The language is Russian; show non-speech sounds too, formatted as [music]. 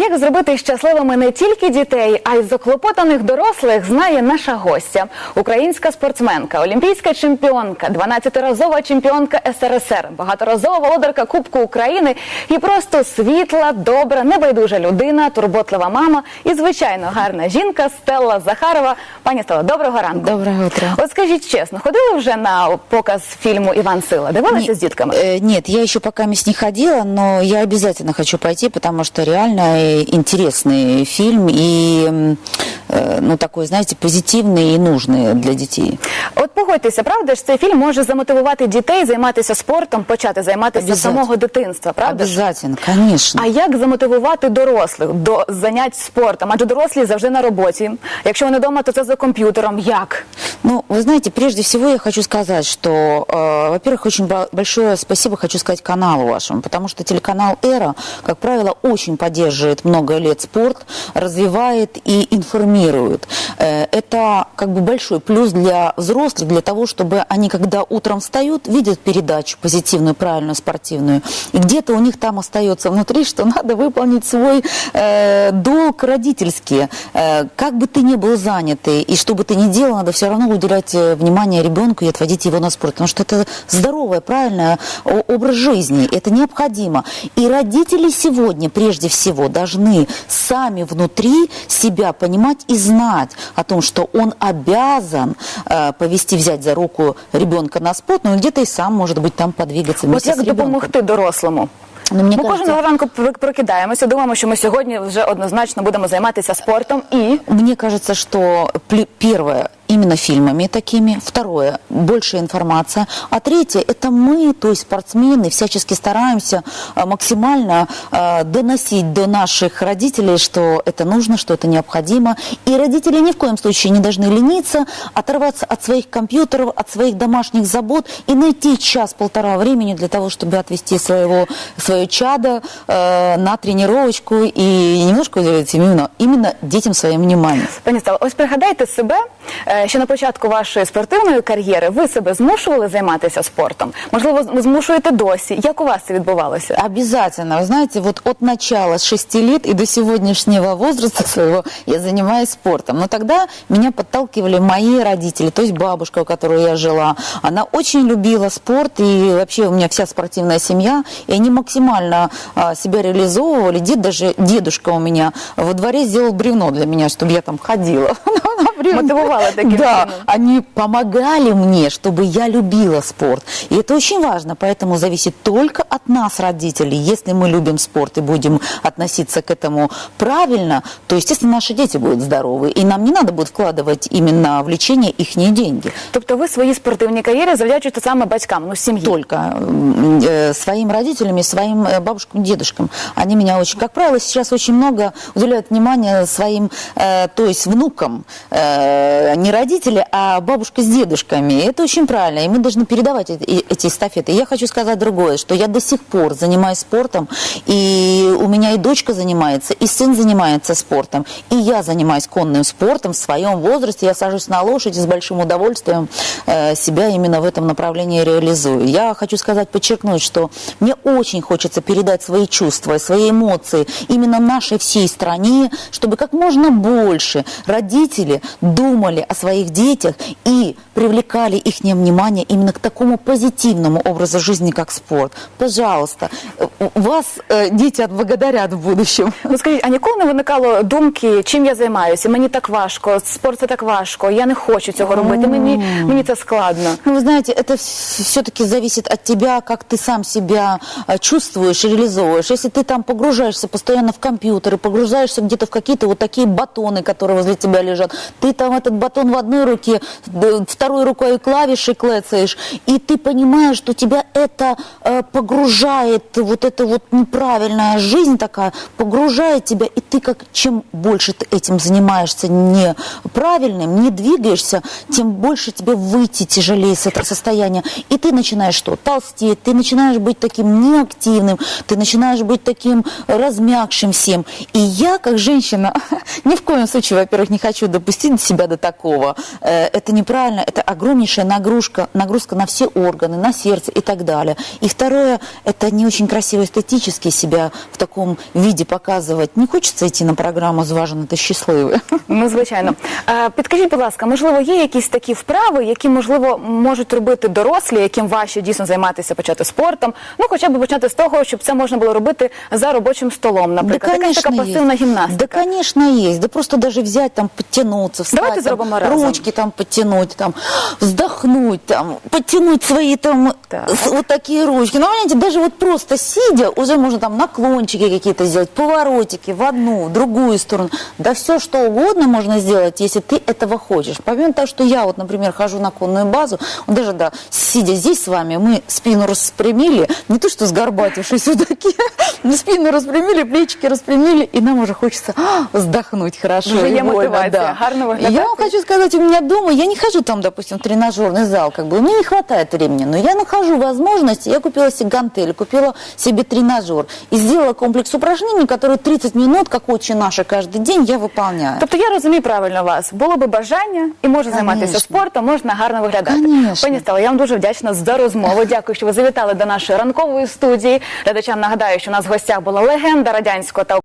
Як зробити щасливими не тільки дітей, а й заклопотаних дорослих, знає наша гостя, українська спортсменка, олімпійська чемпіонка, 12-разова чемпіонка СРСР, багаторазова володарка Кубку України і просто світла, добра, небайдужа людина, турботлива мама і звичайно гарна жінка Стелла Захарова. Пані Стелла, доброго ранку. Доброе утро. От скажіть чесно, ходили вже на показ фільму Іван Сила? Дивилися Не- з дітками? э, Нет, я еще пока мисс не ходила, но я обязательно хочу пойти, потому что реально э, интересный фильм и, ну, такой, знаете, позитивный и нужный для детей. От погодьтеся, правда ж цей фільм може замотивувати дітей займатися спортом, почати займатися з Обязательно. самого дитинства, правда? ж? Обязательно, конечно. А як замотивувати дорослих до занять спортом? Адже дорослі завжди на роботі. Якщо вони вдома, то це за комп'ютером. Як? Ну, вы знаете, прежде всего я хочу сказать, что, э, во-первых, очень бо- большое спасибо хочу сказать каналу вашему, потому что телеканал «Эра», как правило, очень поддерживает много лет спорт, развивает и информирует. Э, это как бы большой плюс для взрослых, для того, чтобы они, когда утром встают, видят передачу позитивную, правильную, спортивную, и где-то у них там остается внутри, что надо выполнить свой э, долг родительский. Э, как бы ты ни был занятый, и что бы ты ни делал, надо все равно уделять э, внимание ребенку и отводить его на спорт, потому что это здоровый, правильный образ жизни, это необходимо. И родители сегодня, прежде всего, должны сами внутри себя понимать и знать о том, что он обязан э, повести, взять за руку ребенка на спорт, ну и где-то и сам, может быть, там подвигаться От вместе як с ребенком. допомогти дорослому? Ну, мне Ми кажется, кожного ранку при- прокидаємося, думаємо, що ми сьогодні вже однозначно будемо займатися спортом і Мне кажется, что пле- первое именно фильмами такими, второе больше информация, а третье это мы, то есть спортсмены, всячески стараемся а, максимально а, доносить до наших родителей, что это нужно, что это необходимо, и родители ни в коем случае не должны лениться, оторваться от своих компьютеров, от своих домашних забот и найти час-полтора времени для того, чтобы отвести своего свое чадо э, на тренировочку и немножко уделить именно, именно детям своим вниманием. пані Стала, ось пригадайте себе, е, що на початку вашої спортивної кар'єри ви себе змушували займатися спортом. Можливо, з- змушуєте досі. Як у вас це відбувалося? Обязательно. Вы знаете, вот от начала с 6 лет и до сегодняшнего возраста своего я занимаюсь спортом. Но тогда меня подталкивали мои родители, то есть бабушка, у которой я жила. Она очень любила спорт, и вообще у меня вся спортивная семья, и они максимально а, себя реализовывали. Дед даже, дедушка у меня во дворе сделал бревно для меня, чтобы я там ходила. [laughs] на бревне. Мотивовала таким Да, чином. они помогали мне, чтобы я любила спорт. И это очень важно, поэтому зависит только от нас, родителей. Если мы любим спорт и будем относиться к этому правильно, то, естественно, наши дети будут здоровы. И нам не надо будет вкладывать именно в лечение их деньги. Тобто ви свої спортивні кар'єри завдячуєте саме батькам, ну сім'ї. Только м, э, своим родителям и своим э, бабушкам, дедушкам. Они меня очень, как правило, сейчас очень много уделяют внимание своим, э, то есть внукам, э, не родители, а бабушка с дедушками. Это очень правильно, и мы должны передавать эти, эти эстафеты. Я хочу сказать другое, что я до сих пор занимаюсь спортом, и у меня и дочка занимается, и сын занимается спортом, и я занимаюсь конным спортом в своем возрасте. Я сажусь на лошадь и с большим удовольствием э, себя именно в этом направлении реализую. Я хочу сказать, подчеркнуть, что мне очень хочется передать свои чувства, свои эмоции именно нашей всей стране, чтобы как можно больше родители думали о своих детях и привлекали их внимание именно к такому позитивному образу жизни, как спорт. Пожалуйста, вас э, дети отблагодарят в будущем. Ну скажіть, а ніколи не виникало думки, чим я займаюся? Мені так важко, спорт це так важко, я не хочу цього робити. Мені мені це складно. Ну, вы знаете, это все-таки зависит от тебя, как ты сам себя э, чувствуешь и реализовываешь. Если ты там погружаешься постоянно в компьютер и погружаешься где-то в какие-то вот такие батоны, которые возле тебя лежат, ты там этот батон в одной руке, д- второй рукой клавиши клецаешь, и ты понимаешь, что тебя это э, погружает, вот эта вот неправильная жизнь такая, погружает тебя, и ты как, чем больше ты этим занимаешься неправильным, не двигаешься, тем больше тебе выйти тяжелее с этого состояния. И ты начинаешь что? Толстеть, ты начинаешь быть таким неактивным, ты начинаешь быть таким размягшим всем. И я, как женщина, [laughs] ни в коем случае, во-первых, не хочу допустить себя до такого. Э, Это неправильно, это огромнейшая нагрузка, нагрузка на все органы, на сердце и так далее. И второе, это не очень красиво эстетически себя в таком виде показывать. Не хочется идти на программу «Зважено та щасливе». [laughs] Ну, звичайно. Е, Підкажіть, будь ласка, можливо, є якісь такі вправи, які, можливо, можуть робити дорослі, яким важче дійсно займатися, почати спортом? Ну, хоча б почати з того, щоб це можна було робити за робочим столом, наприклад. Якась така пасивна есть. гімнастика. Да, конечно, есть. Да просто даже взять, там, подтянуться, встать, Давайте там, зробимо разом. ручки там подтянуть, там, вздохнуть, там, подтянуть свои там, Так. вот такие ручки. Ну, даже вот просто сидя, уже можно там наклончики какие-то сделать, поворотики в одну, в другую сторону. Да все, что угодно можно сделать, если ты этого хочешь. Помимо того, что я вот, например, хожу на конную базу, даже, да, сидя здесь с вами, мы спину распрямили, не то, что сгорбатившись [laughs] вот такие, мы спину распрямили, плечики распрямили, и нам уже хочется а, вздохнуть хорошо. Уже и є вольно, мотивація, да. гарно И виглядати. Я вам хочу сказать, у меня дома, я не хожу там, допустим, в тренажерный зал, как бы, у меня не хватает времени, но я нахожу возможности, я купила себе гантель, купила себе тренажер и сделала комплекс упражнений, которые 30 минут, как отче наши каждый день, я выполняю. Тобто я розумію правильно вас. Було би бажання і можна займатися Конечно. спортом, можна гарно виглядати. Конечно. Пані Стело, я вам дуже вдячна за розмову. Дякую, що ви завітали до нашої ранкової студії. Глядачам нагадаю, що у нас в гостях була легенда радянського та